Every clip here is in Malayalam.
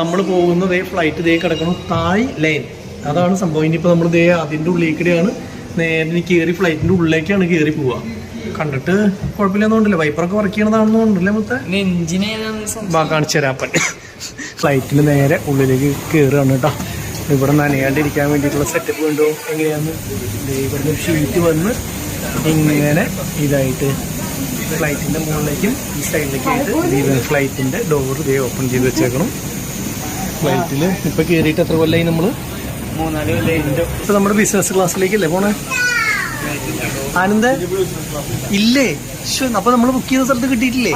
നമ്മൾ പോകുന്നത് ഫ്ലൈറ്റ് ദേ കിടക്കണം തായ് ലൈൻ അതാണ് സംഭവം. ഇനിയിപ്പോൾ നമ്മൾ ദേ അതിന്റെ ഉള്ളിലേക്കിടെയാണ് നേരെ കയറി ഫ്ലൈറ്റിന്റെ ഉള്ളിലേക്കാണ് കയറി പോവുക കണ്ടിട്ട് കുഴപ്പമില്ലെന്നുണ്ടല്ലേ വൈപ്പറൊക്കെ വർക്ക് മൊത്തം? ഏതാണെന്ന് സംശയം. വാ കാണിച്ചു തരാം അപ്പൻ. ഫ്ലൈറ്റിൽ നേരെ ഉള്ളിലേക്ക് കയറുകയാണ് കേട്ടോ. ഇവിടെ നനയാണ്ടിരിക്കാൻ വേണ്ടിയിട്ടുള്ള സെറ്റപ്പ് കണ്ടോ? എങ്ങനെയാന്ന്? ഇവിടുന്ന് ഷീറ്റ് വന്ന് ഇങ്ങനെ ഇതായിട്ട് ഫ്ലൈറ്റിന്റെ മുകളിലേക്കും ഈ സൈഡിലേക്കായിട്ട് ഫ്ലൈറ്റിന്റെ ഫ്ലൈറ്റിന്റെ ഡോർ ഇതേ ഓപ്പൺ ചെയ്ത് വെച്ചേക്കണം. ഫ്ലൈറ്റിൽ ഇപ്പൊ കേറിയിട്ട് എത്ര കൊല്ലായി നമ്മൾ? മൂന്നാൽ ഇപ്പൊ നമ്മുടെ ബിസിനസ് ക്ലാസ്സിലേക്കല്ലേ പോണേ? ആനന്ദ? ഇല്ലേ? അപ്പൊ നമ്മൾ ബുക്ക് ചെയ്ത സ്ഥലത്ത് കിട്ടിയിട്ടില്ലേ?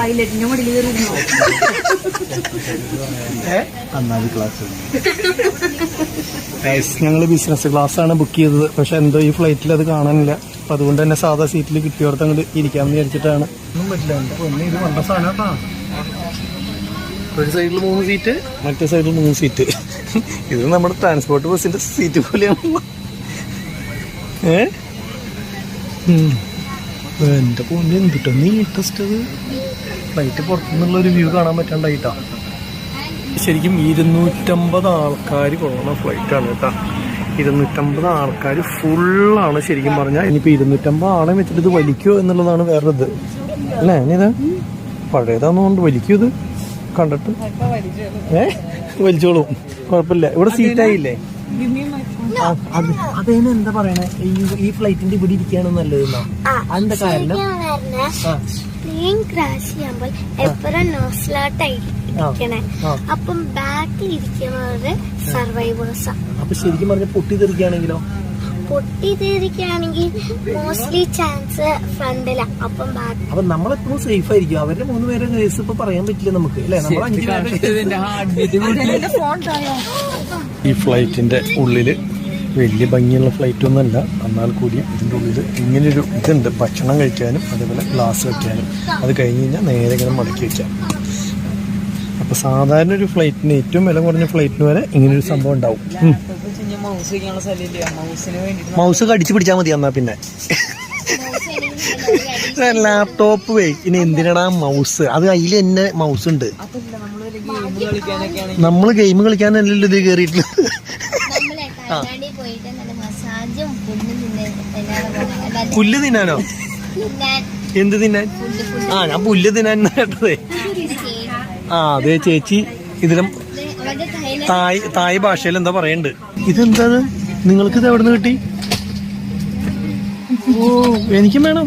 ഞങ്ങൾ ബിസിനസ് ക്ലാസ് ആണ്. ബുക്ക് ചെയ്തത്. പക്ഷെ എന്തോ ഈ ഫ്ലൈറ്റിൽ അത് കാണാനില്ല. അപ്പൊ അതുകൊണ്ട് തന്നെ സാധാ സീറ്റിൽ കിട്ടിയോടത്ത് അങ്ങോട്ട് ഇരിക്കാമെന്ന് വിചാരിച്ചിട്ടാണ്. ഒന്നും പറ്റില്ല. എന്റെ പൊന്നെ ഇത് വണ്ട സാധനം ഒരു സൈഡിൽ മൂന്ന് സീറ്റ്. മറ്റേ സൈഡിൽ മൂന്ന് സീറ്റ്. ഇത് നമ്മുടെ ട്രാൻസ്പോർട്ട് ബസ്സിന്റെ സീറ്റ് പോലെയാണ്. ഏ. എന്റെ പൊന്നെ എന്തിട്ടോ? നീ ഇൻട്രസ്റ്റ് അത്. ഫ്ലൈറ്റ് പുറത്തുനിന്നുള്ള ഒരു വ്യൂ കാണാൻ പറ്റാണ്ടായിട്ടാ. ശരിക്കും ഇരുന്നൂറ്റമ്പത് ആൾക്കാർ കൊള്ളുന്ന ഫ്ലൈറ്റാണ് കേട്ടോ. ഇരുന്നൂറ്റമ്പത് ആൾക്കാർ ഫുള്ളാണ് ശരിക്കും പറഞ്ഞാൽ ഇനിയിപ്പോൾ ഇരുന്നൂറ്റമ്പത് ആളെ വെച്ചിട്ട് ഇത് വലിക്കുമോ എന്നുള്ളതാണ് വേറെ ഇത് അല്ലേ ഇനിത് പഴയതാണെന്നുകൊണ്ട് വലിക്കൂ ഇത്? കണ്ടിട്ട്? ഏ? വലിച്ചോളും. കുഴപ്പമില്ല. ഇവിടെ സീറ്റായില്ലേ അത് അതേനെ എന്താ പറയണേ? ഈ ഫ്ലൈറ്റിന്റെ ഇവിടെ ഇരിക്കുകയാണ് നല്ലത് അതെന്താ കാരണം? പ്ലെയിൻ ക്രാഷ് ചെയ്യുമ്പോൾ എപ്പോഴും നോസ്ലാട്ടായിരിക്കണേ ആ. അപ്പം ബാക്കിൽ ഇരിക്കുന്നവര് സർവൈവേഴ്സാ അപ്പൊ ശരിക്കും പറഞ്ഞ പൊട്ടിത്തെറിക്കുകയാണെങ്കിലോ പൊട്ടിത്തേരിക്കുകയാണെങ്കിൽ മോസ്റ്റ്ലി ചാൻസ് ഫ്രണ്ടിലാണ് അപ്പം ബാക്ക് അപ്പൊ നമ്മളെപ്പോഴും സേഫ് ആയിരിക്കും. അവരുടെ മൂന്ന് പേരെ കേസ് ഇപ്പൊ പറയാൻ പറ്റില്ല നമുക്ക്. അല്ലെ? നമ്മൾ അഞ്ചു പേരുടെ ഈ ഫ്ലൈറ്റിന്റെ ഉള്ളിൽ വലിയ ഭംഗിയുള്ള ഫ്ലൈറ്റ് ഒന്നുമല്ല. എന്നാൽ കൂടി ഇതിന്റെ ഉള്ളിൽ ഇങ്ങനൊരു ഇതുണ്ട്. ഭക്ഷണം കഴിക്കാനും അതേപോലെ ഗ്ലാസ് വെക്കാനും. അത് കഴിഞ്ഞ് കഴിഞ്ഞാൽ നേരെ ഇങ്ങനെ മടക്കി വെക്കാം അപ്പോൾ സാധാരണ ഒരു ഫ്ലൈറ്റിന് ഏറ്റവും വില കുറഞ്ഞ ഫ്ലൈറ്റിന് വരെ ഇങ്ങനൊരു സംഭവം ഉണ്ടാവും. മൗസ് വയ്ക്കാനുള്ള സ്ഥലമില്ല മൗസിന് വേണ്ടിട്ട് മൗസ് കടിച്ചു പിടിച്ചാൽ മതി എന്നാ പിന്നെ. ലാപ്ടോപ്പ് വേ. ഇനി എന്തിനടാ മൗസ് അത് അതിൽ തന്നെ മൗസ് ഉണ്ട്. അതല്ല നമ്മളൊരു ഗെയിം കളിക്കാൻ അല്ലല്ലോ നമ്മൾ ഗെയിം കളിക്കാനല്ലല്ലോ ഇത് കയറിയിട്ടുള്ളത് നമ്മളെ കണ്ണാടി പോയിട്ട് നല്ല മസാജും ഫുഡും തിന്നാൻ പുല്ല് തിന്നാനോ? എന്ത് തിന്നാൻ? ആ ഞാൻ പുല്ല് തിന്നാൻ കേട്ടതേ. ആ അതെ ചേച്ചി. ഇതിലും തായ് തായ് ഭാഷയിൽ എന്താ പറയണ്ട്? ഇതെന്താ നിങ്ങൾക്ക് ഇത് എവിടെ നിന്ന് കിട്ടി? ഓ എനിക്കും വേണം.